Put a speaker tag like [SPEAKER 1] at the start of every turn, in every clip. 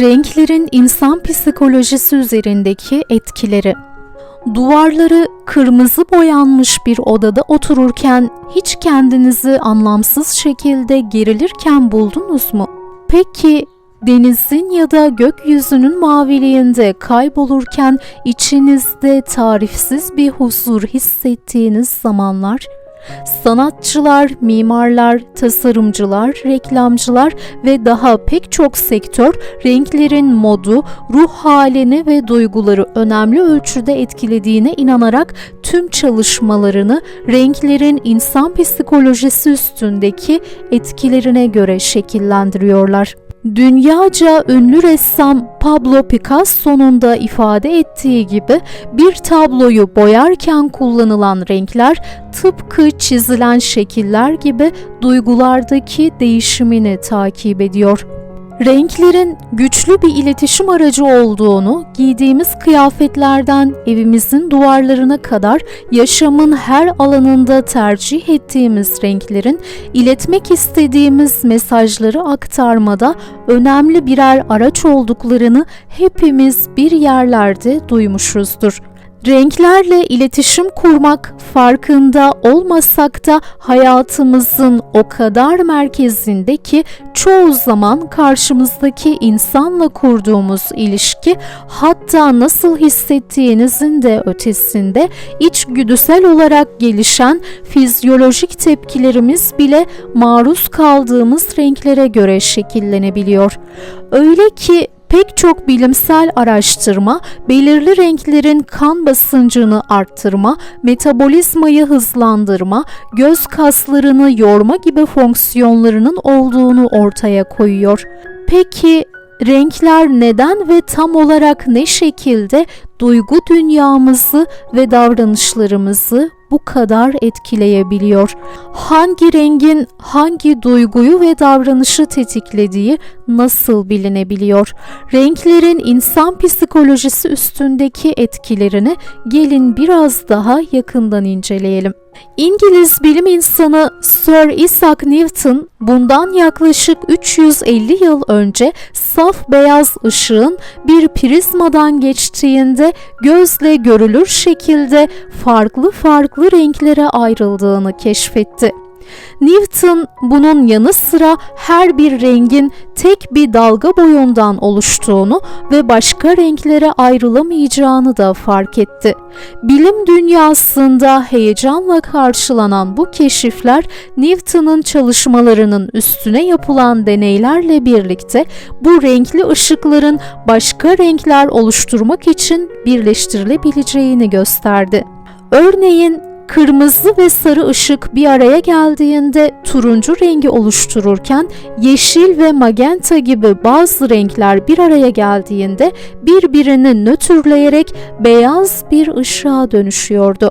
[SPEAKER 1] Renklerin insan psikolojisi üzerindeki etkileri. Duvarları kırmızı boyanmış bir odada otururken hiç kendinizi anlamsız şekilde gerilirken buldunuz mu? Peki denizin ya da gökyüzünün maviliğinde kaybolurken içinizde tarifsiz bir huzur hissettiğiniz zamanlar Sanatçılar, mimarlar, tasarımcılar, reklamcılar ve daha pek çok sektör renklerin modu, ruh halini ve duyguları önemli ölçüde etkilediğine inanarak tüm çalışmalarını renklerin insan psikolojisi üstündeki etkilerine göre şekillendiriyorlar. Dünyaca ünlü ressam Pablo Picasso'nun da ifade ettiği gibi bir tabloyu boyarken kullanılan renkler tıpkı çizilen şekiller gibi duygulardaki değişimini takip ediyor renklerin güçlü bir iletişim aracı olduğunu, giydiğimiz kıyafetlerden evimizin duvarlarına kadar yaşamın her alanında tercih ettiğimiz renklerin iletmek istediğimiz mesajları aktarmada önemli birer araç olduklarını hepimiz bir yerlerde duymuşuzdur. Renklerle iletişim kurmak farkında olmasak da hayatımızın o kadar merkezinde ki çoğu zaman karşımızdaki insanla kurduğumuz ilişki hatta nasıl hissettiğinizin de ötesinde içgüdüsel olarak gelişen fizyolojik tepkilerimiz bile maruz kaldığımız renklere göre şekillenebiliyor. Öyle ki Pek çok bilimsel araştırma belirli renklerin kan basıncını arttırma, metabolizmayı hızlandırma, göz kaslarını yorma gibi fonksiyonlarının olduğunu ortaya koyuyor. Peki renkler neden ve tam olarak ne şekilde duygu dünyamızı ve davranışlarımızı bu kadar etkileyebiliyor? Hangi rengin hangi duyguyu ve davranışı tetiklediği nasıl bilinebiliyor? Renklerin insan psikolojisi üstündeki etkilerini gelin biraz daha yakından inceleyelim. İngiliz bilim insanı Sir Isaac Newton bundan yaklaşık 350 yıl önce saf beyaz ışığın bir prizmadan geçtiğinde gözle görülür şekilde farklı farklı renklere ayrıldığını keşfetti. Newton bunun yanı sıra her bir rengin tek bir dalga boyundan oluştuğunu ve başka renklere ayrılamayacağını da fark etti. Bilim dünyasında heyecanla karşılanan bu keşifler Newton'un çalışmalarının üstüne yapılan deneylerle birlikte bu renkli ışıkların başka renkler oluşturmak için birleştirilebileceğini gösterdi. Örneğin kırmızı ve sarı ışık bir araya geldiğinde turuncu rengi oluştururken yeşil ve magenta gibi bazı renkler bir araya geldiğinde birbirini nötrleyerek beyaz bir ışığa dönüşüyordu.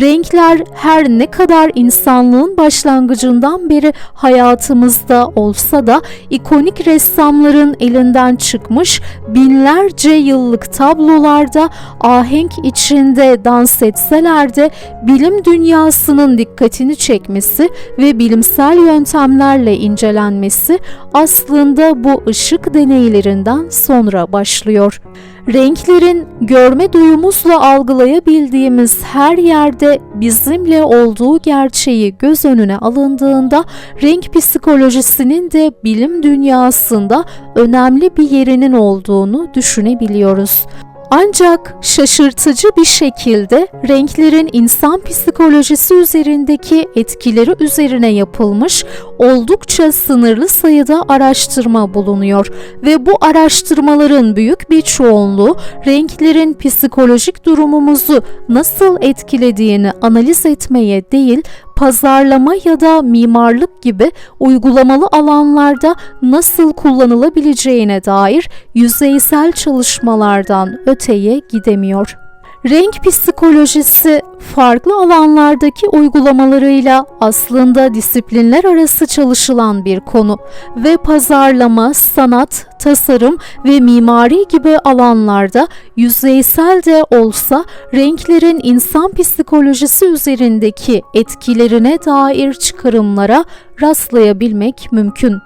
[SPEAKER 1] Renkler her ne kadar insanlığın başlangıcından beri hayatımızda olsa da ikonik ressamların elinden çıkmış binlerce yıllık tablolarda ahenk içinde dans etseler de bilim dünyasının dikkatini çekmesi ve bilimsel yöntemlerle incelenmesi aslında bu ışık deneylerinden sonra başlıyor. Renklerin görme duyumuzla algılayabildiğimiz her yerde bizimle olduğu gerçeği göz önüne alındığında renk psikolojisinin de bilim dünyasında önemli bir yerinin olduğunu düşünebiliyoruz. Ancak şaşırtıcı bir şekilde renklerin insan psikolojisi üzerindeki etkileri üzerine yapılmış oldukça sınırlı sayıda araştırma bulunuyor. Ve bu araştırmaların büyük bir çoğunluğu renklerin psikolojik durumumuzu nasıl etkilediğini analiz etmeye değil, pazarlama ya da mimarlık gibi uygulamalı alanlarda nasıl kullanılabileceğine dair yüzeysel çalışmalardan öteye gidemiyor. Renk psikolojisi farklı alanlardaki uygulamalarıyla aslında disiplinler arası çalışılan bir konu ve pazarlama, sanat, tasarım ve mimari gibi alanlarda yüzeysel de olsa renklerin insan psikolojisi üzerindeki etkilerine dair çıkarımlara rastlayabilmek mümkün.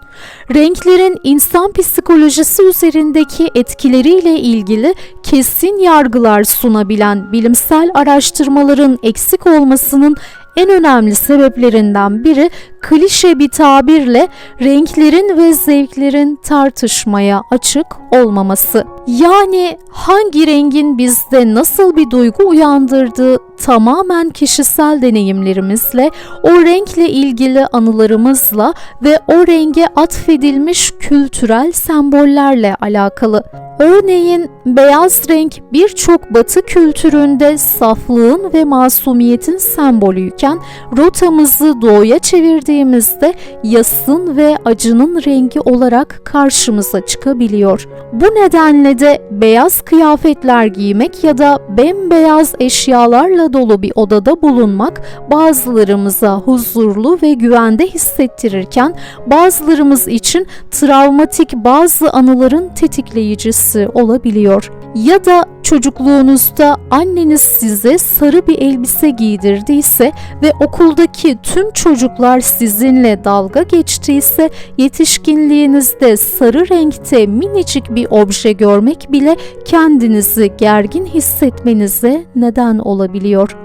[SPEAKER 1] Renklerin insan psikolojisi üzerindeki etkileriyle ilgili kesin yargılar sunabilen bilimsel araştırmaların eksik olmasının en önemli sebeplerinden biri klişe bir tabirle renklerin ve zevklerin tartışmaya açık olmaması. Yani hangi rengin bizde nasıl bir duygu uyandırdığı tamamen kişisel deneyimlerimizle, o renkle ilgili anılarımızla ve o renge atfedilmiş kültürel sembollerle alakalı. Örneğin beyaz renk birçok batı kültüründe saflığın ve masumiyetin sembolüyken rotamızı doğuya çevirdiğimizde yasın ve acının rengi olarak karşımıza çıkabiliyor. Bu nedenle de beyaz kıyafetler giymek ya da bembeyaz eşyalarla dolu bir odada bulunmak bazılarımıza huzurlu ve güvende hissettirirken bazılarımız için travmatik bazı anıların tetikleyicisi olabiliyor. Ya da çocukluğunuzda anneniz size sarı bir elbise giydirdiyse ve okuldaki tüm çocuklar sizinle dalga geçtiyse yetişkinliğinizde sarı renkte minicik bir obje görmek bile kendinizi gergin hissetmenize neden olabiliyor.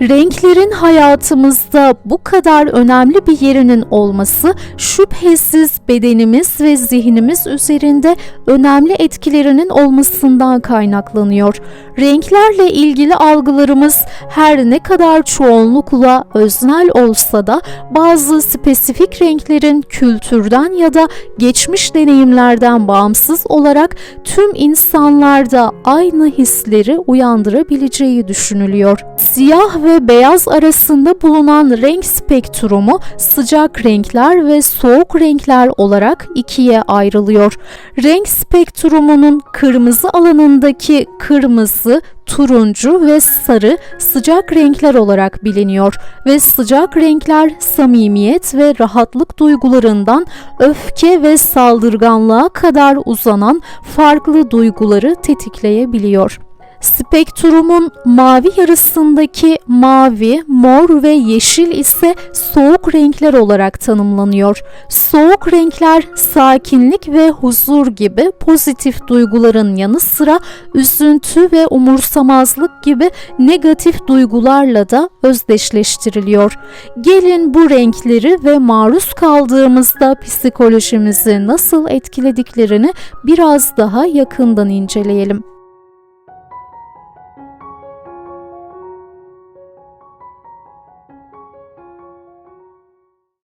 [SPEAKER 1] Renklerin hayatımızda bu kadar önemli bir yerinin olması şüphesiz bedenimiz ve zihnimiz üzerinde önemli etkilerinin olmasından kaynaklanıyor. Renklerle ilgili algılarımız her ne kadar çoğunlukla öznel olsa da bazı spesifik renklerin kültürden ya da geçmiş deneyimlerden bağımsız olarak tüm insanlarda aynı hisleri uyandırabileceği düşünülüyor. Siyah ve beyaz arasında bulunan renk spektrumu sıcak renkler ve soğuk renkler olarak ikiye ayrılıyor. Renk spektrumunun kırmızı alanındaki kırmızı, turuncu ve sarı sıcak renkler olarak biliniyor ve sıcak renkler samimiyet ve rahatlık duygularından öfke ve saldırganlığa kadar uzanan farklı duyguları tetikleyebiliyor. Spektrumun mavi yarısındaki mavi, mor ve yeşil ise soğuk renkler olarak tanımlanıyor. Soğuk renkler sakinlik ve huzur gibi pozitif duyguların yanı sıra üzüntü ve umursamazlık gibi negatif duygularla da özdeşleştiriliyor. Gelin bu renkleri ve maruz kaldığımızda psikolojimizi nasıl etkilediklerini biraz daha yakından inceleyelim.